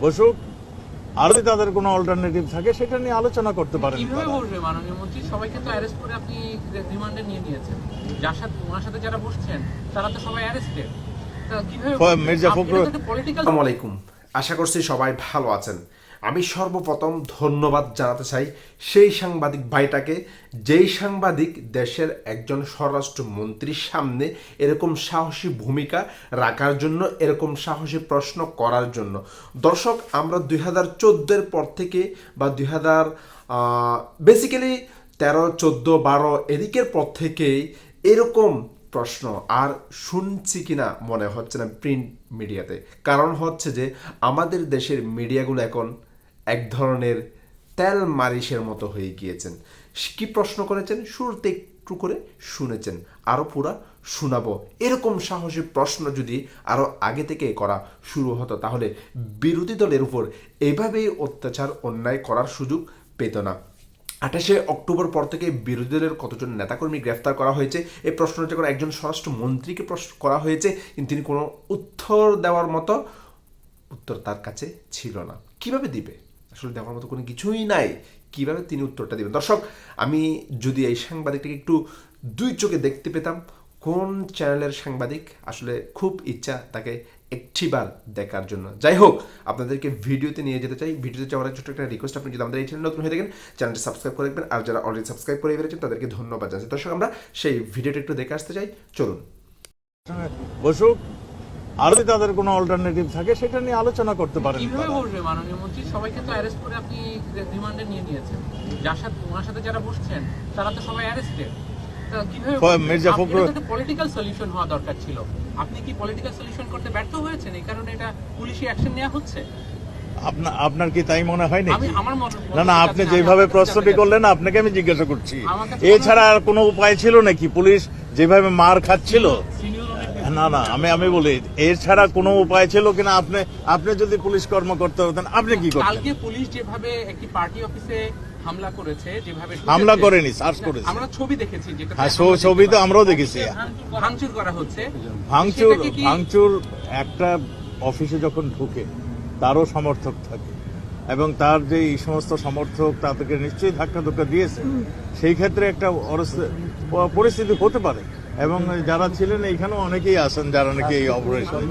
বসুক আর যদি তাদের কোনো অল্টারনেটিভ থাকে সেটা নিয়ে আলোচনা করতে পারেন। কীভাবে তারা। বলবে মাননীয় মন্ত্রী? সবাইকে তো অ্যারেস্ট করে আপনি রিমান্ডে নিয়ে নিয়েছেন। যার সাথে ওনার সাথে যারা বসছেন তারা তো সবাই অ্যারেস্টেড কীভাবে মির্জা ফখরুল- পলিটিক্যাল আসসালামু আলাইকুম। আশা করছি সবাই ভালো আছেন। আমি সর্বপ্রথম ধন্যবাদ জানাতে চাই সেই সাংবাদিক ভাইটাকে, যেই সাংবাদিক দেশের একজন স্বরাষ্ট্রমন্ত্রীর সামনে এরকম সাহসী ভূমিকা রাখার জন্য, এরকম সাহসী প্রশ্ন করার জন্য। দর্শক, আমরা দুই হাজার চোদ্দোর পর থেকে বা দুই হাজার বেসিক্যালি তেরো, চোদ্দ, বারো এদিকের পর থেকেই এরকম প্রশ্ন আর শুনছি কিনা মনে হচ্ছে না প্রিন্ট মিডিয়াতে কারণ হচ্ছে যে আমাদের দেশের মিডিয়াগুলো এখন এক ধরনের তেল মারিশের মতো হয়ে গিয়েছেন। কি প্রশ্ন করেছেন? শুরুতে একটু করে শুনেছেন। আরও পুরা শোনাবো। এরকম সাহসী প্রশ্ন যদি আরও আগে থেকে করা শুরু হতো, তাহলে বিরোধী দলের উপর এভাবেই অত্যাচার, অন্যায় করার সুযোগ পেত না। আঠাশে অক্টোবর পর থেকে বিরোধী দলের কতজন নেতাকর্মী গ্রেফতার করা হয়েছে এই প্রশ্নটা করে একজন স্বরাষ্ট্র মন্ত্রীকে প্রশ্ন করা হয়েছে, কিন্তু তিনি কোনো উত্তর দেওয়ার মতো উত্তর তার কাছে ছিল না। কীভাবে দিবে? আসলে দেওয়ার মতো কোনো কিছুই নাই। কীভাবে তিনি উত্তরটা দিবেন? দর্শক, আমি যদি এই সাংবাদিকটাকে একটু দুই চোখে দেখতে পেতাম, কোন চ্যানেলের সাংবাদিক আসলে খুব ইচ্ছা তাকে একটিবার দেখার জন্য? যাই হোক, আপনাদেরকে ভিডিওতে নিয়ে যেতে চাই। ভিডিওতে যাওয়ার ছোট্ট একটা রিকোয়েস্ট আপনি যদি আমাদের এই চ্যানেল নতুন হয়ে থাকেন চ্যানেলটি সাবস্ক্রাইব করে রাখবেন। আর যারা অলরেডি সাবস্ক্রাইব করে ফেলেছেন, তাদেরকে ধন্যবাদ জানাচ্ছি। দর্শক, আমরা সেই ভিডিওটা একটু দেখে আসতে চাই। চলুন। বসুক। আর যদি তাদের কোনো অল্টারনেটিভ থাকে সেটা নিয়ে আলোচনা করতে পারেন কীভাবে মাননীয় মন্ত্রী? সবাইকে তো অ্যারেস্ট করে আপনি রিমান্ডে নিয়ে নিয়েছেন। যার সাথে ওনার সাথে যারা বসছেন তারা তো সবাই arrested Mirza Fakhrul- political solution হওয়া দরকার ছিল। আপনি কি পলিটিক্যাল সলিউশন করতে ব্যর্থ হয়েছেন? এই কারণে এটা পুলিশি অ্যাকশন নেওয়া হচ্ছে? আপনা- আপনার কি তাই মনে হয় না না আপনি যেভাবে প্রশ্নটি করলেন আপনাকে আমি জিজ্ঞাসা করছি। এছাড়া আর কোনো উপায় ছিল নাকি? পুলিশ যেভাবে মার খাচ্ছিল? না না আমি আমি বলি এছাড়া কোনো উপায় ছিল কিনা? আপনি আপনি যদি পুলিশ কর্মকর্তা হতেন আপনি কি করতেন? কালকে পুলিশ যেভাবে একটি পার্টি অফিসে হামলা করেছে যেভাবে হামলা করেনি, সার্চ করেছে। আমরা ছবি দেখেছি যেটা হ্যাঁ ছবি- তো আমরাও দেখেছি। ভাঙচুর করা হচ্ছে। ভাঙচুর ভাঙচুর একটা অফিসে যখন ঢুকে তারও সমর্থক থাকে। এবং তার যে এই সমস্ত সমর্থক তাদেরকে নিশ্চয়ই ধাক্কা ধোক্কা দিয়েছে। সেই ক্ষেত্রে একটা পরিস্থিতি হতে পারে। এবং যারা ছিলেন এইখানেও অনেকেই আছেন যারা নাকি এই অপারেশন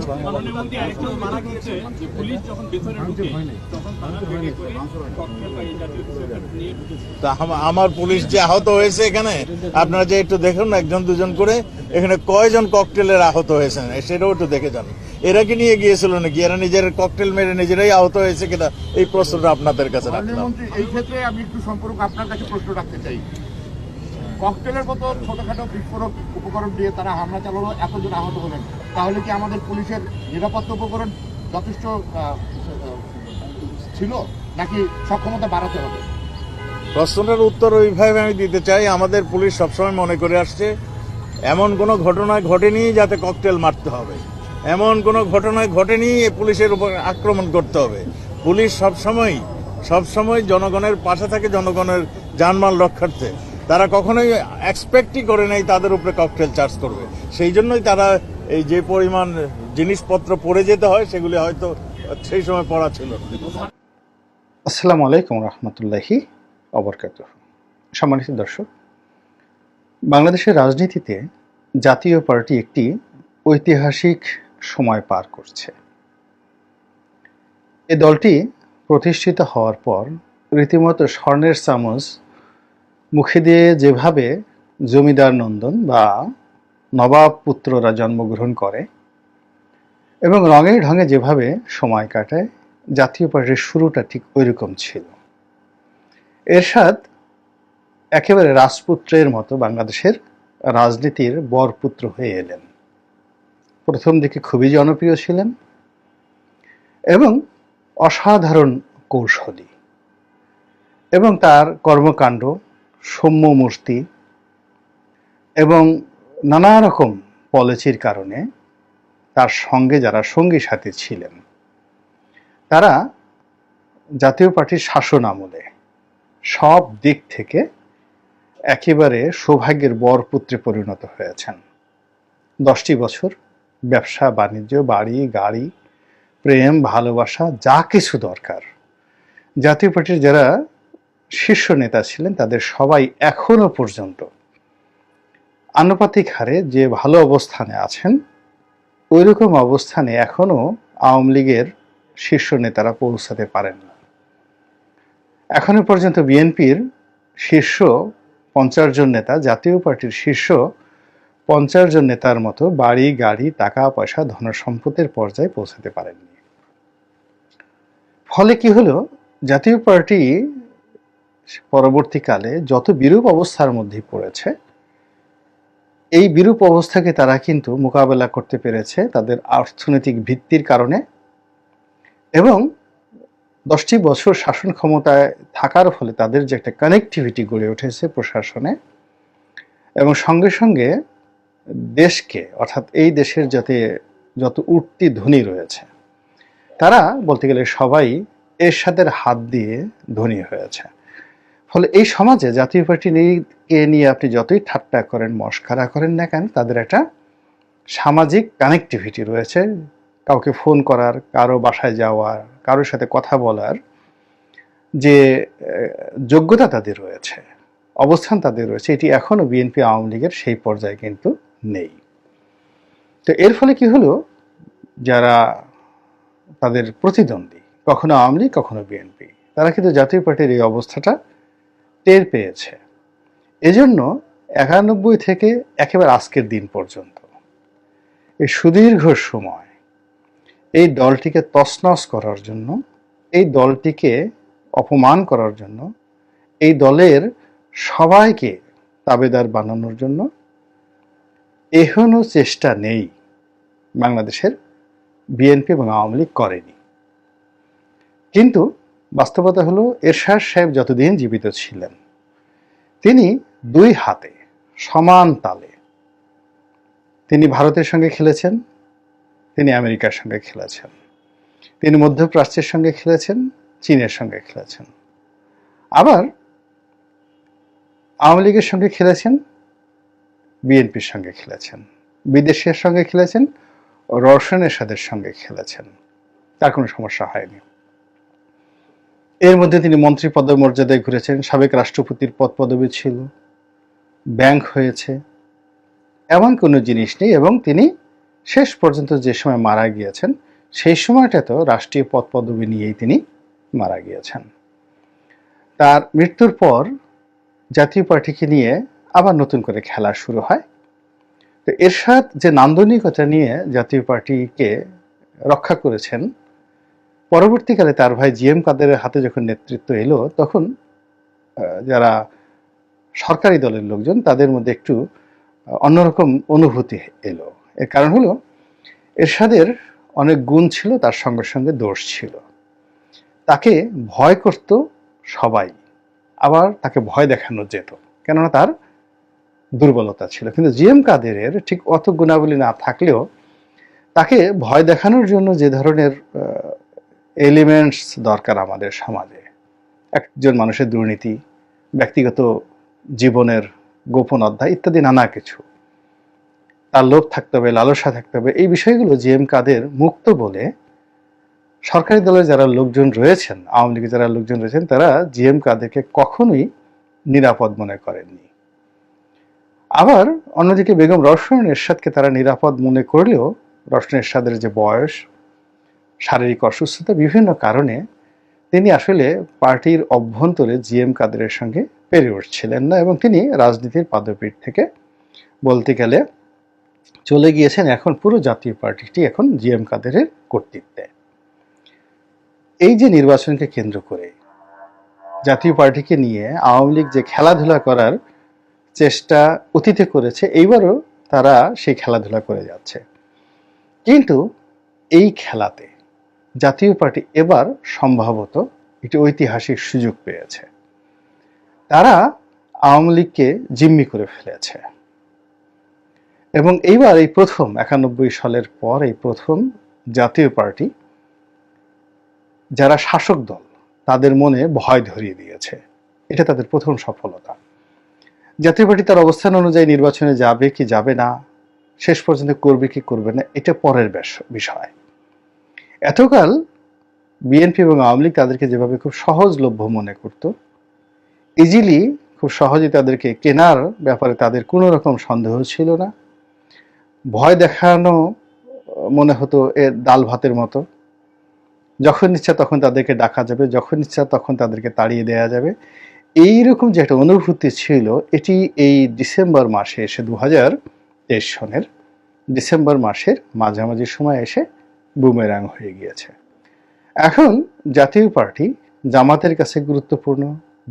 আমার পুলিশ যে আহত হয়েছে এখানে আপনারা যে একটু দেখুন না, একজন দুজন করে এখানে কয়জন ককটেলের আহত হয়েছেন সেটাও একটু দেখে যান। এরা কি নিয়ে গিয়েছিল নাকি? এরা নিজের ককটেল মেরে নিজেরাই আহত হয়েছে কিনা এই প্রশ্নটা আপনাদের কাছে রাখলাম। এই ক্ষেত্রে আমি একটু সম্পর্ক আপনার কাছে প্রশ্ন রাখতে চাই। ককটেলের মতো ছোটখাটো বিস্ফোরক উপকরণ দিয়ে তারা হামলা চালানো এতজন আহত হলেন। তাহলে কি আমাদের পুলিশের নিরাপত্তা উপকরণ যথেষ্ট ছিল নাকি সক্ষমতা বাড়াতে হবে? প্রশ্নটার উত্তর ওইভাবে আমি দিতে চাই। আমাদের পুলিশ সবসময় মনে করে আসছে, এমন কোনো ঘটনা ঘটেনি যাতে ককটেল মারতে হবে। এমন কোনো ঘটনা ঘটেনি পুলিশের উপর আক্রমণ করতে হবে। পুলিশ সবসময় সবসময় জনগণের পাশে থাকে জনগণের জানমাল রক্ষার্থে। তারা কখনোই এক্সপেক্টই করে নাই তাদের উপরে ককটেল চার্জ করবে। সেই জন্যই তারা এই যে পরিমাণ জিনিসপত্র পড়ে যেতে হয়, সেগুলি হয়তো সেই সময় পড়া ছিল আসসালামু আলাইকুম রহমতুল্লাহি অবরকাত। সম্মানিত দর্শক, বাংলাদেশের রাজনীতিতে জাতীয় পার্টি একটি ঐতিহাসিক সময় পার করছে। এ দলটি প্রতিষ্ঠিত হওয়ার পর রীতিমতো স্বর্ণের চামচ মুখে দিয়ে যেভাবে জমিদার নন্দন বা নবাব পুত্ররা জন্মগ্রহণ করে এবং রঙে ঢঙে যেভাবে সময় কাটায়, জাতীয় পার্টির শুরুটা ঠিক ওইরকম ছিল। এরশাদ একেবারে রাজপুত্রের মতো বাংলাদেশের রাজনীতির বরপুত্র হয়ে এলেন। প্রথম দিকে খুবই জনপ্রিয় ছিলেন এবং অসাধারণ কৌশলী এবং তার কর্মকাণ্ড সৌম্য মূর্তি এবং নানা রকম পলিসির কারণে তার সঙ্গে যারা সঙ্গী সাথী ছিলেন, তারা জাতীয় পার্টির শাসন আমলে সব দিক থেকে একেবারে সৌভাগ্যের বরপুত্রে পরিণত হয়েছেন। দশটি বছর ব্যবসা, বাণিজ্য, বাড়ি, গাড়ি, প্রেম, ভালোবাসা, যা কিছু দরকার। জাতীয় পার্টির যারা শীর্ষ নেতা ছিলেন, তাদের সবাই এখনও পর্যন্ত আনুপাতিক হারে যে ভালো অবস্থানে আছেন ওই রকম অবস্থানে এখনও আওয়ামী লীগের শীর্ষ নেতারা পৌঁছাতে পারেন না। এখনও পর্যন্ত বিএনপির শীর্ষ পঞ্চাশ জন নেতা, জাতীয় পার্টির শীর্ষ পঞ্চাশ জন নেতার মতো বাড়ি, গাড়ি, টাকা, পয়সা ধনসম্পদের পর্যায়ে পৌঁছাতে পারেননি। ফলে কি হলো? জাতীয় পার্টি পরবর্তীকালে যত বিরূপ অবস্থার মধ্যে পড়েছে, এই বিরূপ অবস্থাকে তারা কিন্তু মোকাবেলা করতে পেরেছে তাদের অর্থনৈতিক ভিত্তির কারণে এবং দশটি বছর শাসন ক্ষমতায় থাকার ফলে তাদের যে একটা কানেক্টিভিটি গড়ে উঠেছে প্রশাসনে এবং সঙ্গে সঙ্গে দেশকে, অর্থাৎ এই দেশের যাতে যত উঠতি ধনী রয়েছে, তারা বলতে গেলে সবাই এর সাথে হাত দিয়ে ধনী হয়েছে। ফলে এই সমাজে জাতীয় পার্টি নিয়ে নিয়ে আপনি যতই ঠাট্টা করেন, মস্কারা করেন না কেন, তাদের একটা সামাজিক কানেক্টিভিটি রয়েছে। কাউকে ফোন করার, কারও বাসায় যাওয়ার, কারোর সাথে কথা বলার যে যোগ্যতা তাদের রয়েছে, অবস্থান তাদের রয়েছে, এটি এখনও বিএনপি আওয়ামী লীগের সেই পর্যায়ে কিন্তু নেই। তো এর ফলে কি হলো? যারা তাদের প্রতিদ্বন্দ্বী, কখনো আওয়ামী লীগ, কখনো বিএনপি তারা কিন্তু জাতীয় পার্টির এই অবস্থাটা টের পেয়েছে। এজন্য একানব্বই থেকে একেবারে আজকের দিন পর্যন্ত এই সুদীর্ঘ সময় এই দলটিকে তছনছ করার জন্য, এই দলটিকে অপমান করার জন্য, এই দলের সবাইকে তাবেদার বানানোর জন্য এখনও চেষ্টা নেই বাংলাদেশের বিএনপি এবং আওয়ামী লীগ করেনি। কিন্তু বাস্তবতা হলো এরশাদ সাহেব যতদিন জীবিত ছিলেন, তিনি দুই হাতে, সমান তালে। তিনি ভারতের সঙ্গে খেলেছেন, তিনি আমেরিকার সঙ্গে খেলেছেন। তিনি মধ্যপ্রাচ্যের সঙ্গে খেলেছেন, চীনের সঙ্গে খেলেছেন। আবার আওয়ামী লীগের সঙ্গে খেলেছেন, বিএনপির সঙ্গে খেলেছেন। বিদেশের সঙ্গে খেলেছেন রওশন এরশাদের সঙ্গে খেলেছেন। তার কোনো সমস্যা হয়নি। এর মধ্যে তিনি মন্ত্রী পদমর্যাদায় ঘুরেছেন, সাবেক রাষ্ট্রপতির পদ পদবি ছিল, ব্যাংক হয়েছে, এমন কোনো জিনিস নেই এবং তিনি শেষ পর্যন্ত যে সময় মারা গিয়েছেন, সেই সময়টা তো রাষ্ট্রীয় পদ পদবি নিয়েই তিনি মারা গিয়েছেন। তার মৃত্যুর পর জাতীয় পার্টিকে নিয়ে আবার নতুন করে খেলা শুরু হয়। তো এরশাদ যে নান্দনিকতা নিয়ে জাতীয় পার্টিকে রক্ষা করেছেন পরবর্তীকালে তার ভাই জি এম হাতে যখন নেতৃত্ব এলো, তখন যারা সরকারি দলের লোকজন, তাদের মধ্যে একটু অন্যরকম অনুভূতি এলো। এর কারণ হলো, এরশাদের অনেক গুণ ছিল, তার সঙ্গে সঙ্গে দোষ ছিল। তাকে ভয় করত সবাই, আবার তাকে ভয় দেখানো যেত, কেননা তার দুর্বলতা ছিল। কিন্তু জি এম কাদেরের ঠিক অত গুণাবলী না থাকলেও, তাকে ভয় দেখানোর জন্য যে ধরনের এলিমেন্টস দরকার আমাদের সমাজে। একজন মানুষের দুর্নীতি, ব্যক্তিগত জীবনের গোপন অধ্যায় ইত্যাদি নানা কিছু। তার লোভ থাকতে হবে, লালসা থাকতে হবে, এই বিষয়গুলো জি এম কাদের মুক্ত বলে সরকারি দলের যারা লোকজন রয়েছেন, আওয়ামী লীগের যারা লোকজন রয়েছেন, তারা জি এম কাদেরকে কখনোই নিরাপদ মনে করেননি। আবার অন্যদিকে বেগম রওশন এরশাদকে তারা নিরাপদ মনে করলেও রওশন এরশাদের যে বয়স শারীরিক অসুস্থতা বিভিন্ন কারণে তিনি আসলে পার্টির অভ্যন্তরে জি এম কাদেরের সঙ্গে পেরে উঠছিলেন না এবং তিনি রাজনীতির পাদপীঠ থেকে বলতে গেলে চলে গিয়েছেন এখন পুরো জাতীয় পার্টিটি এখন জি এম কাদেরের কর্তৃত্বে। এই যে নির্বাচনকে কেন্দ্র করে জাতীয় পার্টিকে নিয়ে আওয়ামী লীগ যে খেলাধুলা করার চেষ্টা অতীতে করেছে, এইবারও তারা সেই খেলাধুলা করে যাচ্ছে। কিন্তু এই খেলাতে জাতীয় পার্টি এবার সম্ভবত একটি ঐতিহাসিক সুযোগ পেয়েছে। তারা আওয়ামী লীগকে জিম্মি করে ফেলেছে। এবং এইবার এই প্রথম একানব্বই সালের পর এই প্রথম জাতীয় পার্টি যারা শাসক দল, তাদের মনে ভয় ধরিয়ে দিয়েছে। এটা তাদের প্রথম সফলতা। জাতীয় পার্টি তার অবস্থান অনুযায়ী নির্বাচনে যাবে কি যাবে না, শেষ পর্যন্ত করবে কি করবে না, এটা পরের বিষয়। এতকাল বিএনপি এবং আওয়ামী লীগ তাদেরকে যেভাবে খুব সহজলভ্য মনে করত ইজিলি খুব সহজে তাদেরকে কেনার ব্যাপারে তাদের কোনো রকম সন্দেহ ছিল না। ভয় দেখানো মনে হতো এ ডাল ভাতের মতো। যখন ইচ্ছা তখন তাদেরকে ডাকা যাবে, যখন ইচ্ছা তখন তাদেরকে তাড়িয়ে দেওয়া যাবে। এই রকম যে একটা অনুভূতি ছিল, এটি এই ডিসেম্বর মাসে এসে দু হাজার তেইশ সনের ডিসেম্বর মাসের মাঝামাঝি সময় এসে বুমেরাং হয়ে গিয়েছে। এখন জাতীয় পার্টি জামাতের কাছে গুরুত্বপূর্ণ,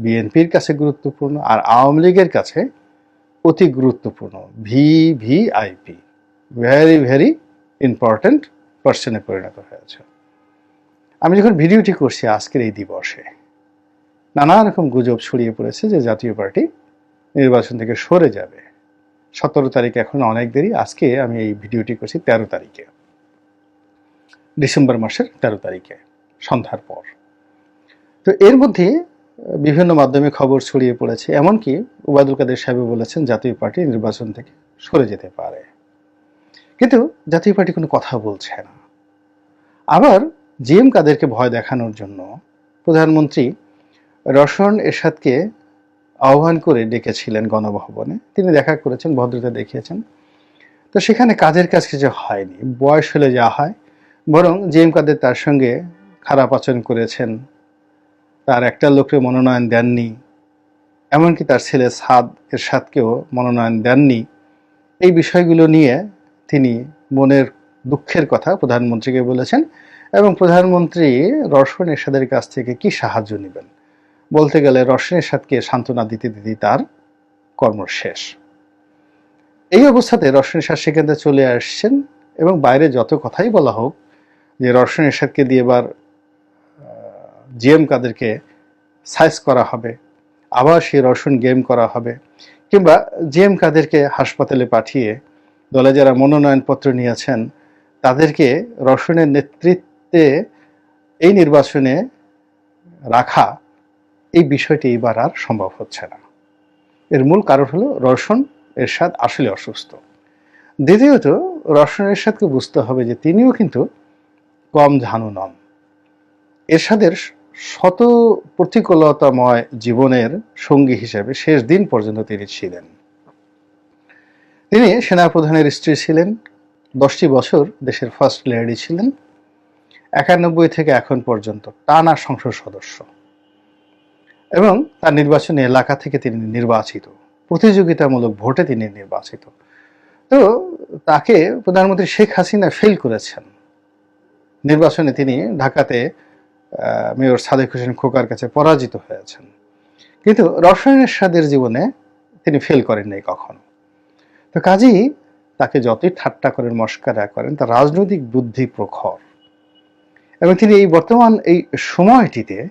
বিএনপির কাছে গুরুত্বপূর্ণ আর আওয়ামী লীগের কাছে অতি গুরুত্বপূর্ণ V V IP very very important পার্সনে পরিণত হয়েছে। আমি যখন ভিডিওটি করছি আজকের এই দিবসে, নানা রকম গুজব ছড়িয়ে পড়েছে যে জাতীয় পার্টি নির্বাচন থেকে সরে যাবে। সতেরো তারিখ এখন অনেক দেরি। আজকে আমি এই ভিডিওটি করছি তেরো তারিখে। ডিসেম্বর মাসের তেরো তারিখে, সন্ধ্যার পর। তো এর মধ্যে বিভিন্ন মাধ্যমে খবর ছড়িয়ে পড়েছে, এমনকি ওবায়দুল কাদের সাহেব বলেছেন জাতীয় পার্টি নির্বাচন থেকে সরে যেতে পারে। কিন্তু জাতীয় পার্টি কোনো কথা বলছে না। আবার জি এম কাদেরকে ভয় দেখানোর জন্য প্রধানমন্ত্রী রসন এরশাদকে আহ্বান করে ডেকেছিলেন গণভবনে। তিনি দেখা করেছেন, ভদ্রতা দেখিয়েছেন। তো সেখানে কাজের কাজ কিছু হয়নি, বয়স হলে যা হয় বরং জিএম কাদের তার সঙ্গে খারাপ আচরণ করেছেন। তার একটা লোককে মনোনয়ন দেননি, এমনকি তার ছেলে সাদ এরশাদকেও মনোনয়ন দেননি। এই বিষয়গুলো নিয়ে তিনি মনের দুঃখের কথা প্রধানমন্ত্রীকে বলেছেন এবং প্রধানমন্ত্রী রসন এরশাদের কাছ থেকে কি সাহায্য নেবেন? বলতে গেলে রসন এরশাদকে সান্ত্বনা দিতে দিতে তার কর্ম শেষ। এই অবস্থাতে রসন এরশাদ সেখান চলে আসছেন এবং বাইরে যত কথাই বলা হোক যে রসন এরশাদকে দিয়ে এবার জিএম কাদেরকে সাইজ করা হবে, আবার সেই রসুন গেম করা হবে, কিংবা জিএম কাদেরকে হাসপাতালে পাঠিয়ে দলে যারা মনোনয়নপত্র নিয়েছেন, তাদেরকে রসনের নেতৃত্বে এই নির্বাচনে রাখা এই বিষয়টি এবার আর সম্ভব হচ্ছে না। এর মূল কারণ হলো রসন এরশাদ আসলে অসুস্থ। দ্বিতীয়ত রসন এরশাদকে বুঝতে হবে যে তিনিও কিন্তু কম ঝানু নন। এরশাদের শত প্রতিকূলতাময় জীবনের সঙ্গী হিসেবে শেষ দিন পর্যন্ত তিনি ছিলেন। তিনি সেনাপ্রধানের স্ত্রী ছিলেন, দশটি বছর দেশের ফার্স্ট লেডি ছিলেন, একানব্বই থেকে এখন পর্যন্ত টানা সংসদ সদস্য। এবং তার নির্বাচনী এলাকা থেকে তিনি নির্বাচিত, প্রতিযোগিতামূলক ভোটে তিনি নির্বাচিত। তো তাকে প্রধানমন্ত্রী শেখ হাসিনা ফেল করেছেন। নির্বাচনে তিনি ঢাকাতে মেয়র সাদেক হোসেন খোকার কাছে পরাজিত হয়েছেন। কিন্তু রসায়নের স্বাদের জীবনে তিনি ফেল করেন নাই কখনো। তো কাজেই তাকে যতই ঠাট্টা করেন, মস্কারা করেন, তার রাজনৈতিক বুদ্ধি প্রখর। এবং তিনি এই বর্তমান এই সময়টিতে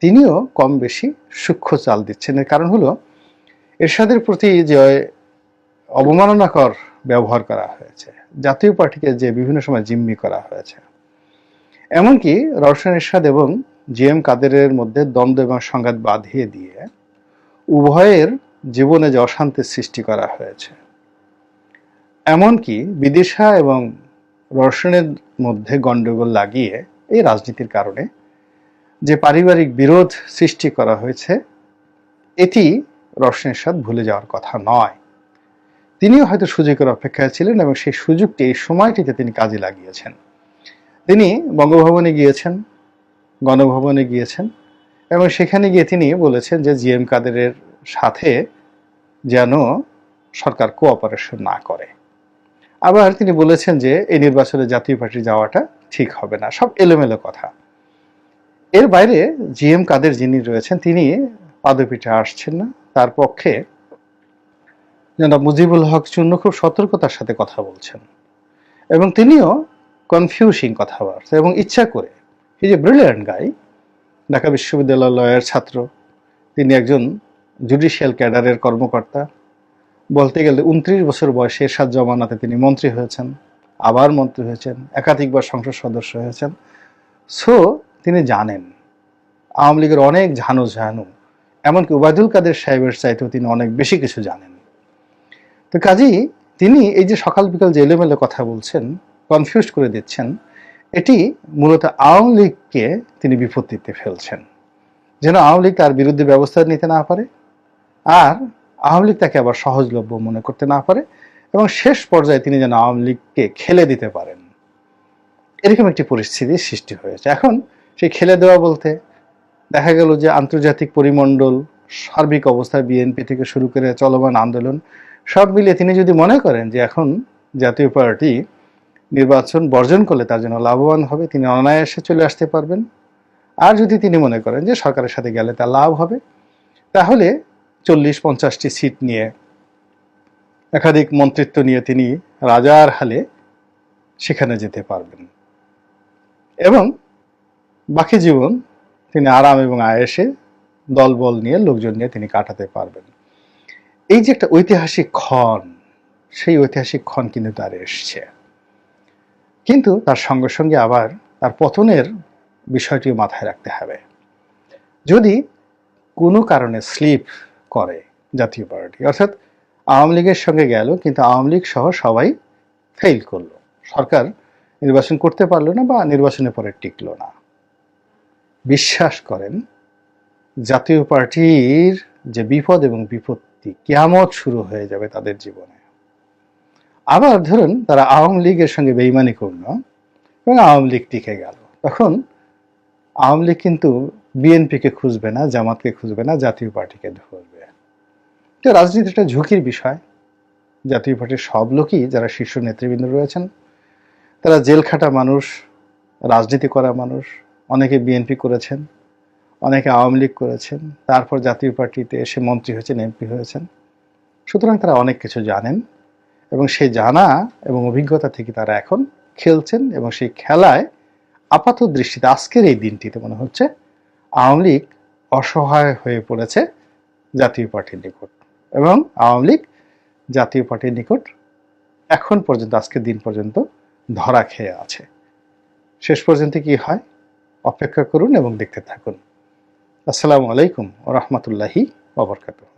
তিনিও কম বেশি সূক্ষ্ম চাল দিচ্ছেন। এর কারণ হলো, এরশাদের প্রতি যে অবমাননাকর ব্যবহার করা হয়েছে, জাতীয় পার্টিকে যে বিভিন্ন সময় জিম্মি করা হয়েছে এমনকি রওশন এরশাদ এবং জি এম কাদেরের মধ্যে দ্বন্দ্ব এবং সংঘাত বাঁধিয়ে দিয়ে উভয়ের জীবনে যে অশান্তির সৃষ্টি করা হয়েছে। এমনকি বিদিশা এবং রওশনের মধ্যে গণ্ডগোল লাগিয়ে এই রাজনীতির কারণে যে পারিবারিক বিরোধ সৃষ্টি করা হয়েছে, এটি রওশন এরশাদ ভুলে যাওয়ার কথা নয়। তিনিও হয়তো সুযোগের অপেক্ষায় ছিলেন এবং সেই সুযোগটি এই সময়টিতে তিনি কাজে লাগিয়েছেন। তিনি বঙ্গভবনে গিয়েছেন, গণভবনে গিয়েছেন এবং সেখানে গিয়ে তিনি বলেছেন যে জি এম কাদেরের সাথে যেন সরকার কোঅপারেশন না করে। আবার তিনি বলেছেন যে এই নির্বাচনে জাতীয় পার্টি যাওয়াটা ঠিক হবে না, সব এলোমেলো কথা। এর বাইরে জি এম কাদের যিনি রয়েছেন, তিনি পাদপীঠে আসছেন না, তার পক্ষে জনাব মুজিবুল হক চূর্ণ খুব সতর্কতার সাথে কথা বলছেন এবং তিনিও কনফিউজিং কথাবার্তা এবং ইচ্ছা করে। এই যে ব্রিলিয়ান্ট গাই ঢাকা বিশ্ববিদ্যালয়ের ছাত্র, তিনি একজন জুডিশিয়াল ক্যাডারের কর্মকর্তা। বলতে গেলে উনত্রিশ বছর বয়সে এরশাদ জমানাতে তিনি মন্ত্রী হয়েছেন, আবার মন্ত্রী হয়েছেন, একাধিকবার সংসদ সদস্য হয়েছেন। সো তিনি জানেন, আওয়ামী লীগের অনেক ঝানু ঝানু, এমনকি ওবায়দুল কাদের সাহেবের চাইতেও তিনি অনেক বেশি কিছু জানেন। তো কাজেই তিনি এই যে সকাল বিকাল যে এলোমেলো কথা বলছেন কনফিউজ করে দিচ্ছেন, এটি মূলত আওয়ামী লীগকে তিনি বিপত্তিতে ফেলছেন। যেন আওয়ামী লীগ তার বিরুদ্ধে ব্যবস্থা নিতে না পারে, আর আওয়ামী লীগ তাকে আবার সহজলভ্য মনে করতে না পারে, এবং শেষ পর্যায়ে তিনি যেন আওয়ামী লীগকে খেলে দিতে পারেন। এরকম একটি পরিস্থিতির সৃষ্টি হয়েছে। এখন সেই খেলে দেওয়া বলতে দেখা গেল যে আন্তর্জাতিক পরিমণ্ডল, সার্বিক অবস্থা, বিএনপি থেকে শুরু করে চলমান আন্দোলন, সব মিলিয়ে তিনি যদি মনে করেন যে এখন জাতীয় পার্টি নির্বাচন বর্জন করলে তার জন্য লাভবান হবে, তিনি অনায়াসে চলে আসতে পারবেন। আর যদি তিনি মনে করেন যে সরকারের সাথে গেলে তার লাভ হবে, তাহলে চল্লিশ পঞ্চাশটি সিট নিয়ে একাধিক মন্ত্রিত্ব নিয়ে তিনি রাজার হালে সেখানে যেতে পারবেন। এবং বাকি জীবন তিনি আরাম এবং আয়েসে দলবল নিয়ে, লোকজন নিয়ে তিনি কাটাতে পারবেন। এই যে একটা ঐতিহাসিক ক্ষণ, সেই ঐতিহাসিক ক্ষণ কিন্তু তার এসছে। কিন্তু তার সঙ্গে সঙ্গে আবার তার পতনের বিষয়টিও মাথায় রাখতে হবে। যদি কোনো কারণে স্লিপ করে জাতীয় পার্টি, অর্থাৎ আওয়ামী লীগের সঙ্গে গেল কিন্তু আওয়ামী লীগ সহ সবাই ফেল করল, সরকার নির্বাচন করতে পারল না বা নির্বাচনের পরে টিকলো না। বিশ্বাস করেন, জাতীয় পার্টির যে বিপদ এবং বিপত্তি কেয়ামত শুরু হয়ে যাবে তাদের জীবনে। আবার ধরুন তারা আওয়ামী লীগের সঙ্গে বেইমানি করল এবং আওয়ামী লীগ টিকে গেল। তখন আওয়ামী লীগ কিন্তু বিএনপিকে খুঁজবে না, জামাতকে খুঁজবে না, জাতীয় পার্টিকে ধরবে। তো রাজনীতি একটা ঝুঁকির বিষয়। জাতীয় পার্টির সব লোকই যারা শীর্ষ নেতৃবৃন্দ রয়েছেন, তারা জেল খাটা মানুষ, রাজনীতি করা মানুষ, অনেকে বিএনপি করেছেন, অনেকে আওয়ামী লীগ করেছেন, তারপর জাতীয় পার্টিতে এসে মন্ত্রী হয়েছেন, এমপি হয়েছেন। সুতরাং তারা অনেক কিছু জানেন। এবং সেই জানা এবং অভিজ্ঞতা থেকে তারা এখন খেলছেন এবং সেই খেলায় আপাত দৃষ্টিতে আজকের এই দিনটিতে মনে হচ্ছে আওয়ামী লীগ অসহায় হয়ে পড়েছে জাতীয় পার্টির নিকট। এবং আওয়ামী লীগ জাতীয় পার্টির নিকট এখন পর্যন্ত, আজকের দিন পর্যন্ত ধরা খেয়ে আছে। শেষ পর্যন্ত কি হয়? অপেক্ষা করুন এবং দেখতে থাকুন। আসসালামু আলাইকুম ও রহমতুল্লাহি ওবরকাতুহ